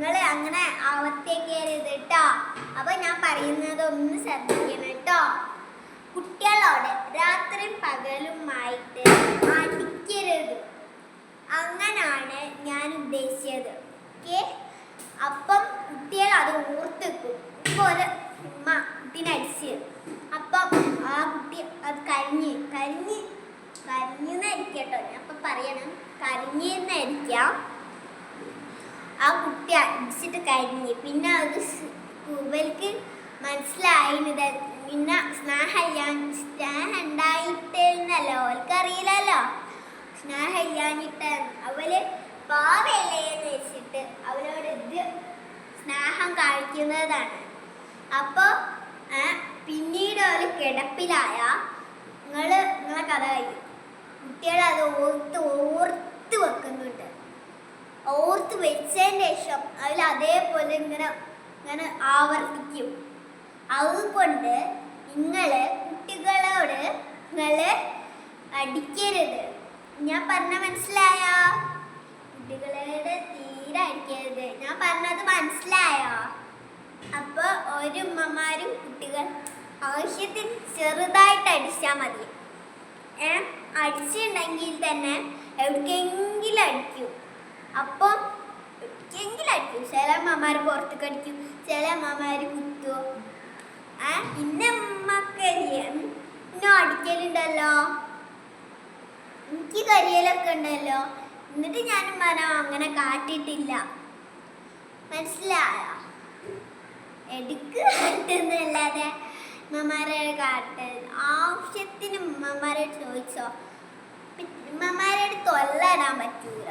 നിങ്ങൾ അങ്ങനെ ആവർത്തിക്കരുത് കേട്ടോ അപ്പൊ ഞാൻ പറയുന്നത് ഒന്ന് ശ്രദ്ധിക്കണം കേട്ടോ കുട്ടികളോട് രാത്രിയും പകലുമായിട്ട് അടിക്കരുത്. അങ്ങനാണ് ഞാൻ ഉദ്ദേശിച്ചത്. ഓക്കെ? അപ്പം കുട്ടികൾ അത് ഓർത്തെക്കും. ഒരു ഉമ്മ കുട്ടീനെ അപ്പം ആ കുട്ടി അത് കരിഞ്ഞ് കരിഞ്ഞ് കരിഞ്ഞെന്നായിരിക്കട്ടോ ഞാൻ അപ്പം പറയണം. കരിഞ്ഞെന്നായിരിക്കാം ആ കുട്ടി അടിച്ചിട്ട് കരിഞ്ഞ് പിന്നെ അത് കൂവൽക്ക് മനസ്സിലായിരുന്നത് പിന്നെ സ്നേഹം സ്നേഹം ഉണ്ടായിട്ടെന്നല്ലോ അവൾക്കറിയില്ലല്ലോ സ്നേഹം ഇല്ലാഞ്ഞിട്ട് അവൽ പാവയല്ലേ എന്ന് വെച്ചിട്ട് അവരോട് ഇത് സ്നേഹം കാണിക്കുന്നതാണ്. അപ്പോൾ പിന്നീട് ഒരു കിടപ്പിലായ. നിങ്ങൾ വെച്ചതിന് ശേഷം അതിൽ അതേപോലെ ഇങ്ങനെ ഇങ്ങനെ ആവർത്തിക്കും. അതുകൊണ്ട് നിങ്ങൾ കുട്ടികളോട് നിങ്ങൾ അടിക്കരുത്. ഞാൻ പറഞ്ഞ മനസ്സിലായോ? കുട്ടികളോട് തീരെ അടിക്കരുത്. ഞാൻ പറഞ്ഞത് മനസ്സിലായോ? അപ്പോൾ ഒരു ഉമ്മമാരും കുട്ടികൾ ആവശ്യത്തിന് ചെറുതായിട്ട് അടിച്ചാൽ മതി. അടിച്ചിട്ടുണ്ടെങ്കിൽ തന്നെ എവിടേക്കെങ്കിലും അടിക്കും അപ്പം എവിടേക്കെങ്കിലും അടിക്കും ചില അമ്മമാർ പുറത്ത് കടിക്കും. ചില അമ്മമാർ കുത്തുവോ ആ ഇന്ന അമ്മക്കല്ലേ ഇന്നും അടിക്കലുണ്ടല്ലോ? എനിക്ക് കരിയലൊക്കെ ഉണ്ടല്ലോ. എന്നിട്ട് ഞാൻ മന അങ്ങനെ കാട്ടിയിട്ടില്ല. മനസ്സിലായോ? എടുക്ക് കാട്ടുന്നല്ലാതെ ഉമ്മമാരെ കാട്ട് ആവശ്യത്തിന് ഉമ്മമാരെ ചോദിച്ചോ. അമ്മമാരെ തൊല്ലടാൻ പറ്റൂല.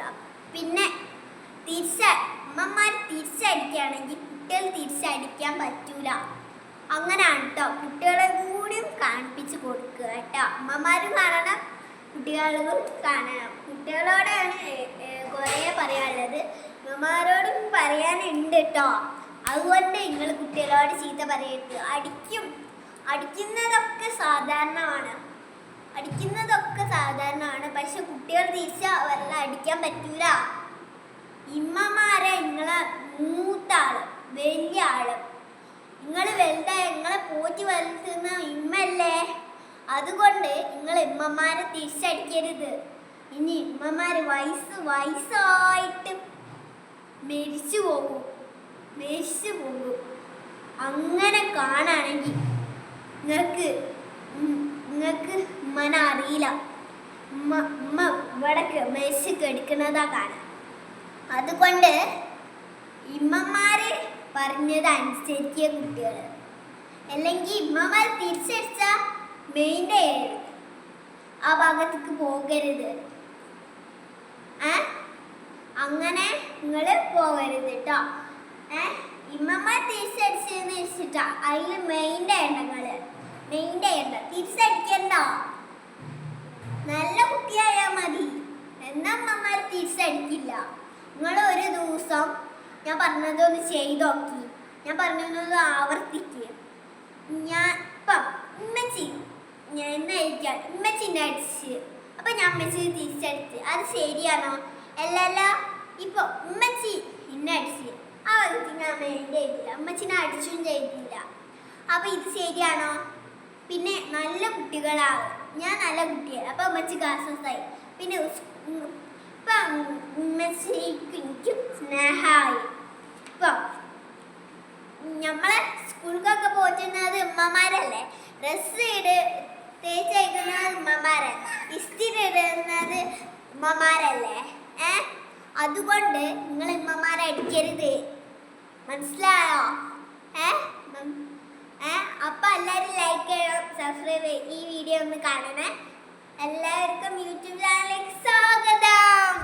പിന്നെ തിരിച്ച ഉമ്മമാർ തിരിച്ചടിക്കുകയാണെങ്കിൽ കുട്ടികൾ തിരിച്ചടിക്കാൻ പറ്റൂല. അങ്ങനെയാണ് കേട്ടോ കുട്ടികളെ കൂടിയും കാണിപ്പിച്ച് കൊടുക്കുക കേട്ടോ. അമ്മമാരും കാണണം കുട്ടികളും കാണണം. കുട്ടികളോടാണ് കുറേ പറയാനുള്ളത്. അമ്മമാരോടും പറയാനുണ്ട് കേട്ടോ അതുകൊണ്ട് നിങ്ങൾ കുട്ടികളോട് ചീത്ത പറയരുത്. അടിക്കും. അടിക്കുന്നതൊക്കെ സാധാരണമാണ്. അടിക്കുന്നതൊക്കെ സാധാരണമാണ്. പക്ഷെ കുട്ടികൾ തിരിച്ച് അവരെ അടിക്കാൻ പറ്റൂല. നിങ്ങൾ നിങ്ങളെ പോറ്റി വളർത്തുന്ന ഇമ്മല്ലേ അതുകൊണ്ട് നിങ്ങൾ ഇമ്മമാരെ തിരിച്ചടിക്കരുത്. ഇനി ഇമ്മമാര് വയസ്സ് വയസ്സായിട്ട് മരിച്ചു പോകും. മരിച്ചു പോകും. അങ്ങനെ കാണാണെങ്കിൽ നിങ്ങൾക്ക് നിങ്ങൾക്ക് ഉമ്മനെ അറിയില്ല. ഉമ്മ ഉമ്മ ഇവിടേക്ക് മരിച്ച് കെടുക്കുന്നതാ കാണാൻ അതുകൊണ്ട് ഇമ്മമാര് പറഞ്ഞത് അനുസരിക്കുക കുട്ടികൾ. അല്ലെങ്കിൽ ഇമ്മമാർ തിരിച്ചടിച്ച മെയിന്റെ ആ ഭാഗത്തേക്ക് പോകരുത്. അങ്ങനെ നിങ്ങൾ പോകരുത് കേട്ടോ ഏ? ഇമ്മമാർ തിരിച്ചടിച്ചെന്ന് വെച്ചിട്ടാ അതിൽ മെയിന്റെ എണ്ണങ്ങൾ മെയിന്റെ എണ്ണ. തിരിച്ചടിക്കണ്ട. നല്ല കുട്ടിയായാൽ മതി. എന്നാ അമ്മമാർ തിരിച്ചടിക്കില്ല. നിങ്ങൾ ഒരു ദിവസം ഞാൻ പറഞ്ഞതൊന്ന് ചെയ്ത് നോക്കി. ഞാൻ പറഞ്ഞതൊന്ന് ആവർത്തിക്കുക ഞാൻ ഇപ്പം ഉമ്മച്ചി ഞാൻ എന്നെ അയക്കാൻ ഉമ്മച്ചിനെ അടിച്ച്. അപ്പം ഞാൻ ഉമ്മച്ചി തിരിച്ചടിച്ച്. അത് ശരിയാണോ? അല്ലല്ല ഇപ്പൊ ഉമ്മച്ചി എന്നെ അടിച്ച്. ആ വ്യക്തി ഞാൻ വേണ്ടി ചെയ്തില്ല ഉമ്മച്ചിനെ അടിച്ചും ചെയ്തില്ല. അപ്പൊ ഇത് ശരിയാണോ? പിന്നെ നല്ല കുട്ടികളാവും ഞാൻ നല്ല കുട്ടിയാണ്. അപ്പൊ ഉമ്മച്ചിക്ക് ആയി. പിന്നെ ഉമ്മച്ചിക്ക് എനിക്കും സ്നേഹമായി ഇപ്പം നമ്മളെ സ്കൂളിലൊക്കെ പോറ്റുന്നത് ഉമ്മമാരല്ലേ ഡ്രസ്സ് ഇട് തേച്ചയക്കുന്നത് ഉമ്മമാരല്ലേ ഇസ്തിരി ഇടുന്നത് ഉമ്മമാരല്ലേ ഏ അതുകൊണ്ട് നിങ്ങൾ ഉമ്മമാരെ അടിക്കരുത് മനസ്സിലായോ ഏ. ഏ അപ്പൊ എല്ലാവരും ലൈക്ക് ചെയ്യണം സബ്സ്ക്രൈബ് ഈ വീഡിയോ ഒന്ന് കാണണേ എല്ലാവർക്കും യൂട്യൂബ് ചാനലിലേക്ക് സ്വാഗതം